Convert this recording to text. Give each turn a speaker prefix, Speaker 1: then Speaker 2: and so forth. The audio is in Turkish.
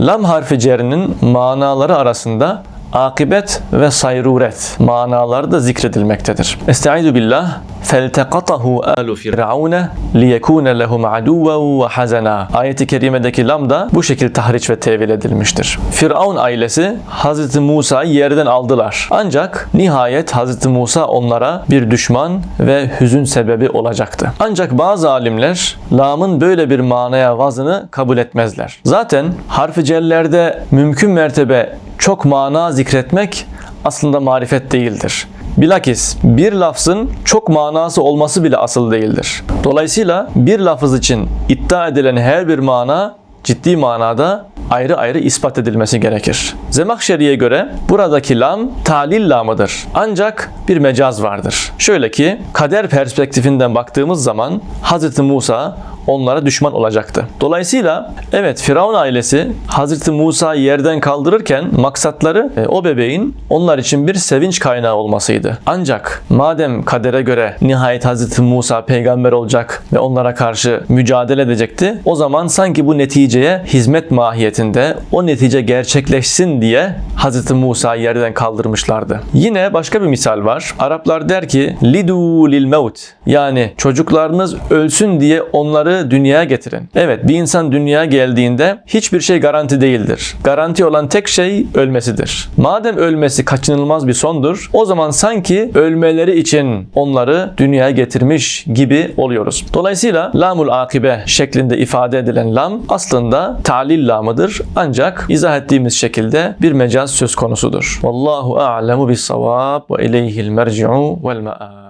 Speaker 1: Lam harfi cerinin manaları arasında akibet ve sayruret manaları da zikredilmektedir. Estaizu billah alu firavune liyekune lehum aduven ve hazena. Ayeti kerimedeki lam da bu şekilde tahriç ve tevil edilmiştir. Firavun ailesi Hz. Musa'yı yerden aldılar. Ancak nihayet Hz. Musa onlara bir düşman ve hüzün sebebi olacaktı. Ancak bazı alimler lamın böyle bir manaya vazını kabul etmezler. Zaten harfi cellerde mümkün mertebe çok mana zikretmek aslında marifet değildir. Bilakis bir lafzın çok manası olması bile asıl değildir. Dolayısıyla bir lafız için iddia edilen her bir mana ciddi manada ayrı ayrı ispat edilmesi gerekir. Zemahşeri'ye göre buradaki lam talil lamıdır. Ancak bir mecaz vardır. Şöyle ki kader perspektifinden baktığımız zaman Hz. Musa onlara düşman olacaktı. Dolayısıyla evet Firavun ailesi Hazreti Musa yerden kaldırırken maksatları e, o bebeğin onlar için bir sevinç kaynağı olmasıydı. Ancak madem kadere göre nihayet Hazreti Musa peygamber olacak ve onlara karşı mücadele edecekti. O zaman sanki bu neticeye hizmet mahiyetinde o netice gerçekleşsin diye Hazreti Musa yerden kaldırmışlardı. Yine başka bir misal var. Araplar der ki lidu lil mevt yani çocuklarınız ölsün diye onları dünyaya getirin. Evet bir insan dünyaya geldiğinde hiçbir şey garanti değildir. Garanti olan tek şey ölmesidir. Madem ölmesi kaçınılmaz bir sondur o zaman sanki ölmeleri için onları dünyaya getirmiş gibi oluyoruz. Dolayısıyla lamul akibe şeklinde ifade edilen lam aslında talil lamıdır ancak izah ettiğimiz şekilde bir mecaz söz konusudur. Vallahu a'lemu bis savab ve ileyhil merci'u vel ma'ab.